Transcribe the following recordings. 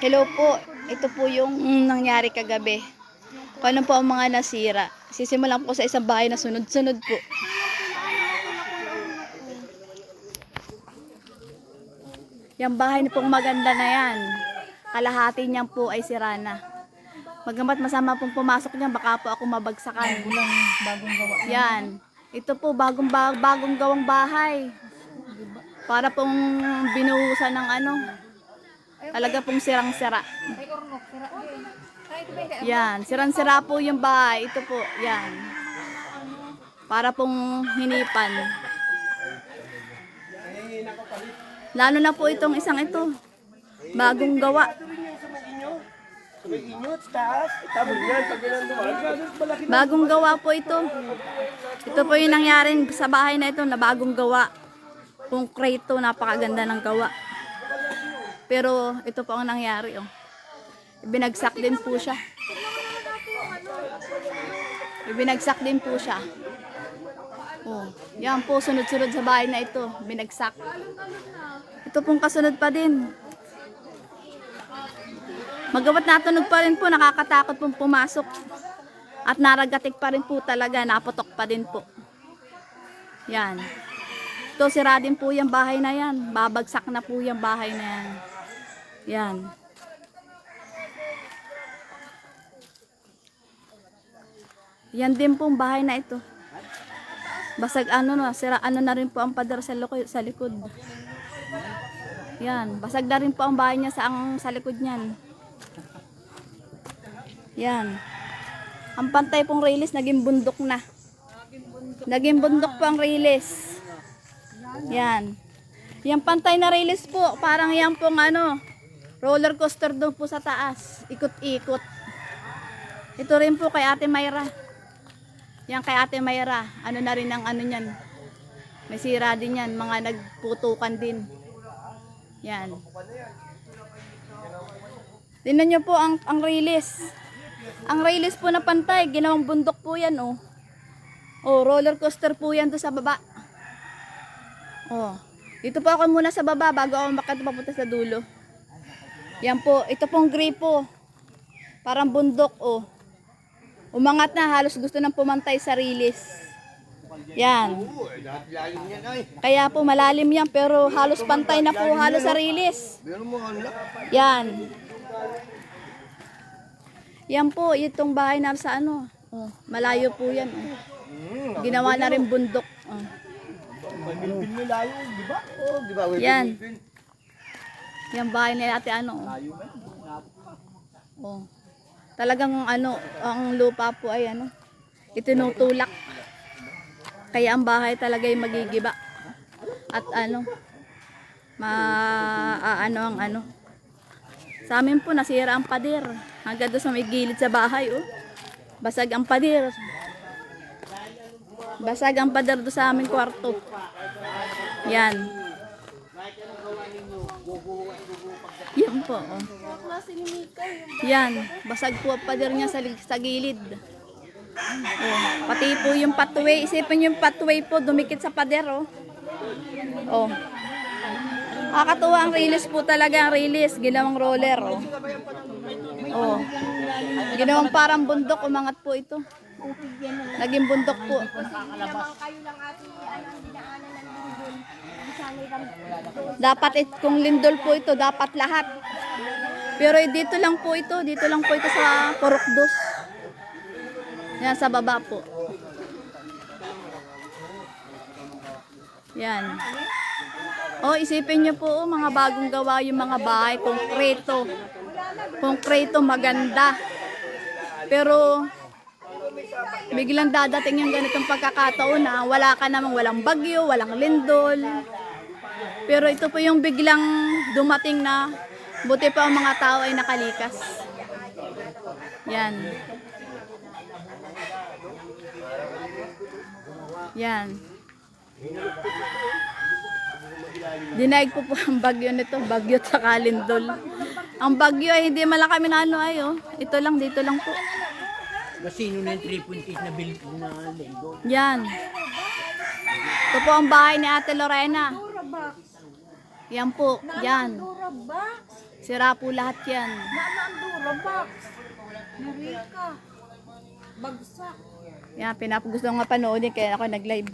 Hello po. Ito po yung nangyari kagabi. Paano po ang mga nasira? Sisimulan po sa isang bahay na sunod-sunod po. Yung bahay na pong maganda na yan. Kalahati niyan po ay sira na. Magamat masama pong pumasok niyan, baka po ako mabagsakan. Kulang bagong gawa. Yan. Ito po, bagong, ba- bagong gawang bahay. Para pong binuhusan ng ano. Talaga pong sirang-sira. Yan. Sirang-sira po yung bahay. Ito po. Yan. Para pong hinipan. Lalo na po itong isang ito. Bagong gawa. Bagong gawa po ito. Ito po yung nangyari sa bahay na ito na bagong gawa. Konkreto, napakaganda ng gawa. Pero ito po ang nangyari. Oh. Ibinagsak din po siya. Ibinagsak din po siya. Oh, yan po, sunod-sunod sa bahay na ito. Binagsak. Ito pong kasunod pa din. Magawa't natunog pa rin po, nakakatakot pong pumasok. At naragatik pa rin po talaga, naputok pa din po. Yan. Ito, sira din po yung bahay na yan. Babagsak na po yung bahay na yan. Yan. Yan din pong bahay na ito. Basag ano na, sira ano na rin po ang pader sa, luko, sa likod. Yan, basag na rin po ang bahay niya sa, ang, sa likod niyan. Yan. Ang pantay pong release, naging bundok na. Naging bundok po ang release. Yan. Yung pantay na release po, parang yan pong ano, roller coaster doon po sa taas. Ikot-ikot. Ito rin po kay Ate Mayra. Yan kay Ate Mayra. Ano na rin ang ano niyan. May sira din yan. Mga nagputukan din. Yan. Tingnan nyo po ang, ang release. Ang release po na pantay, ginawang bundok po yan, oh. Oh, roller coaster po yan doon sa baba. Oh. Dito po ako muna sa baba bago ako makita papunta sa dulo. Yan po, ito pong gripo. Parang bundok, oh. Umangat na, halos gusto nang pumantay sa release. Yan. Kaya po malalim yan, pero halos pantay na po halos sa release. Yan. Yan po, itong bahay na sa ano. Oh, malayo po yan. Oh. Ginawa na rin bundok. Oh. Yan. Yan bahay ni ate ano. Oh. oh. Talagang ano, ang lupa po ay ano, itinutulak. Kaya ang bahay talaga ay magigiba. At ano, ma ano ang ano. Sa amin po nasira ang pader. Hanggang doon sa may gilid sa bahay oh. Basag ang pader. Basag ang pader doon sa aming kwarto. Yan. Yan po. Oh. Yan. Basag po ang pader niya sa, sa gilid. Oh, pati po yung pathway. Isipin yung pathway po, dumikit sa pader, oh. Oh. Nakakatuwa ang release po talaga ang release. Ginawang roller, oh. Oh. Ginawang parang bundok, umangat po ito. Naging bundok po. Dapat it, kung lindol po ito, dapat lahat. Pero eh, dito lang po ito, dito lang po ito sa Porokdos. Yan, sa baba po. Yan. Oh, isipin niyo po, oh, mga bagong gawa yung mga bahay, konkreto. Konkreto, maganda. Pero, biglang dadating yung ganitong pagkakataon na wala ka namang walang bagyo, walang lindol. Pero ito po yung biglang dumating na buti pa ang mga tao ay nakalikas. Yan. Yan. Dinaig po po ang bagyo nito, bagyo at saka lindol. Ang bagyo ay hindi man lang kami na ano ay oh. Ito lang, dito lang po. Masino na yung 3.8 na bill na linggo? Yan. Ito po ang bahay ni Ate Lorena. Yan po, yan. Sira po lahat yan. Mama, ang duro, box. Narika. Bagsak. Yan, pinapagusto ko nga panoodin kaya ako nag-live.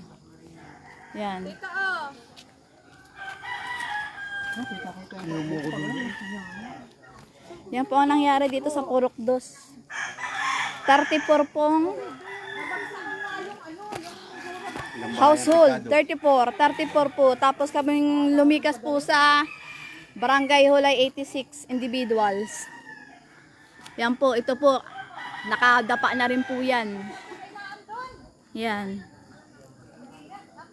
Yan. Tita, oh. Yan po ang nangyari dito sa Purok Dos. 34 pong household. 34. 34 po. Tapos kaming lumikas po sa Barangay Hulay 86 individuals. Yan po. Ito po. Nakadapa na rin po yan. Yan.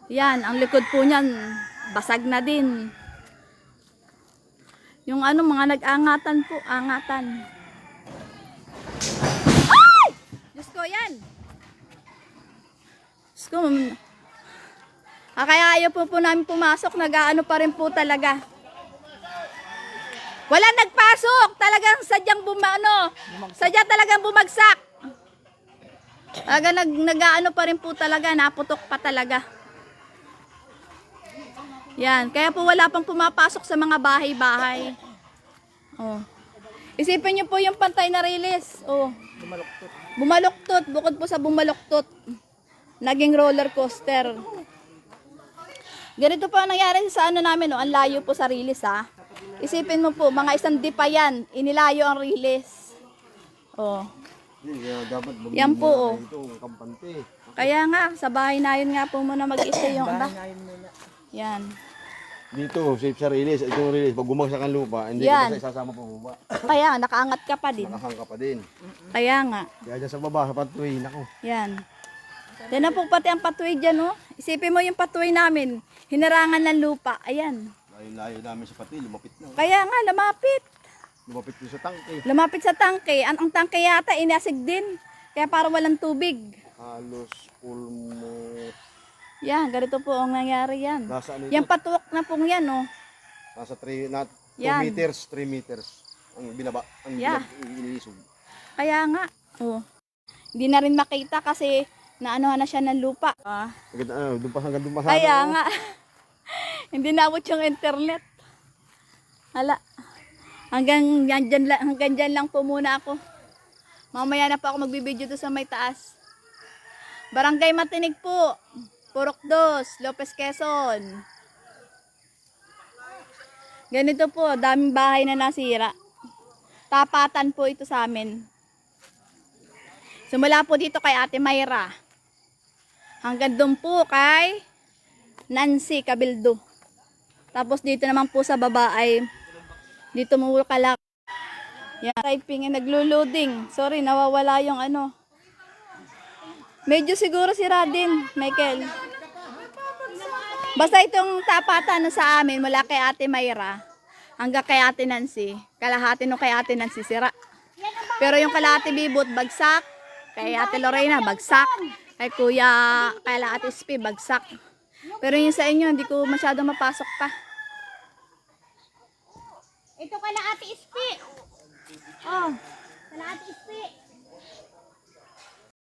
Yan. Ang likod po niyan. Basag na din. Yung ano, mga nag-angatan po, angatan. Ay! Diyos ko, yan! Diyos ko, ah, kaya ayaw po po namin pumasok, nag-ano pa rin po talaga. Wala nagpasok! Talagang sadyang bumano. Sadya talagang bumagsak. Talaga nag, nag-ano pa rin po talaga, naputok pa talaga. Yan, kaya po wala pang pumapasok sa mga bahay-bahay. Oh. Isipin niyo po yung pantay na release. Oh. Bumaluktot. Bumaluktot, bukod po sa bumaluktot. Naging roller coaster. Ganito po ang nangyari sa ano namin, oh. ang layo po sa release ha. Isipin mo po, mga isang di pa yan, inilayo ang release. Oh. Dapat Yan po, oh. ito, kampante. Kaya nga, sa bahay na yun nga po muna mag-stay yung iba. Yan. Dito, safe sa release. Itong release, pag bumagsak ang lupa, hindi Yan. ka basta isasama pa baba. Kaya, nakaangat ka pa din. Nakahang ka pa din. Kaya nga. Kaya dyan sa baba, sa patuloy, nako. Yan. Yan na po pati ang patuloy dyan, oh. Isipin mo yung patuloy namin. Hinarangan ng lupa. Ayan. Layo-layo namin sa pati, lumapit na. Kaya nga, lumapit. Lumapit din sa tangke. Lumapit sa tangke. Ang, ang tangke yata, inasig din. Kaya para walang tubig. Halos almost, Yan, ganito po ang nangyari yan. nasa ano Yan patuwak na pong yan, oh. Nasa 3, not 2 Yan. meters, 3 meters. Ang binaba, ang Yeah. binab- iniisog. Kaya nga, oh. Hindi na rin makita kasi naanohan na siya ng lupa. Ah. Ano, doon pa hanggang doon pa sa Kaya nga. Hindi naabot yung internet. Hala. Hanggang yan, dyan, lang, hanggang dyan lang po muna ako. Mamaya na pa ako magbibideo doon sa may taas. Barangay Matinig po. Purok Dos, Lopez Quezon. Ganito po, daming bahay na nasira. Tapatan po ito sa amin. Simula po dito kay Ate Mayra. Hanggang doon po kay Nancy Cabildo. Tapos dito naman po sa baba ay dito mo kalak. Yan, typing ay naglo-loading. Sorry, nawawala yung ano. Medyo siguro si Radin, Michael. Basta itong tapatan na sa amin mula kay Ate Mayra hanggang kay Ate Nancy. Kalahati nung kay Ate Nancy sira. Pero yung kalahati bibot bagsak, kay Ate Lorena bagsak, kay Kuya, kay Ate SP bagsak. Pero yung sa inyo, hindi ko masyadong mapasok pa. Ito kala Ate Ispi. Oh, kala Ate Ispi.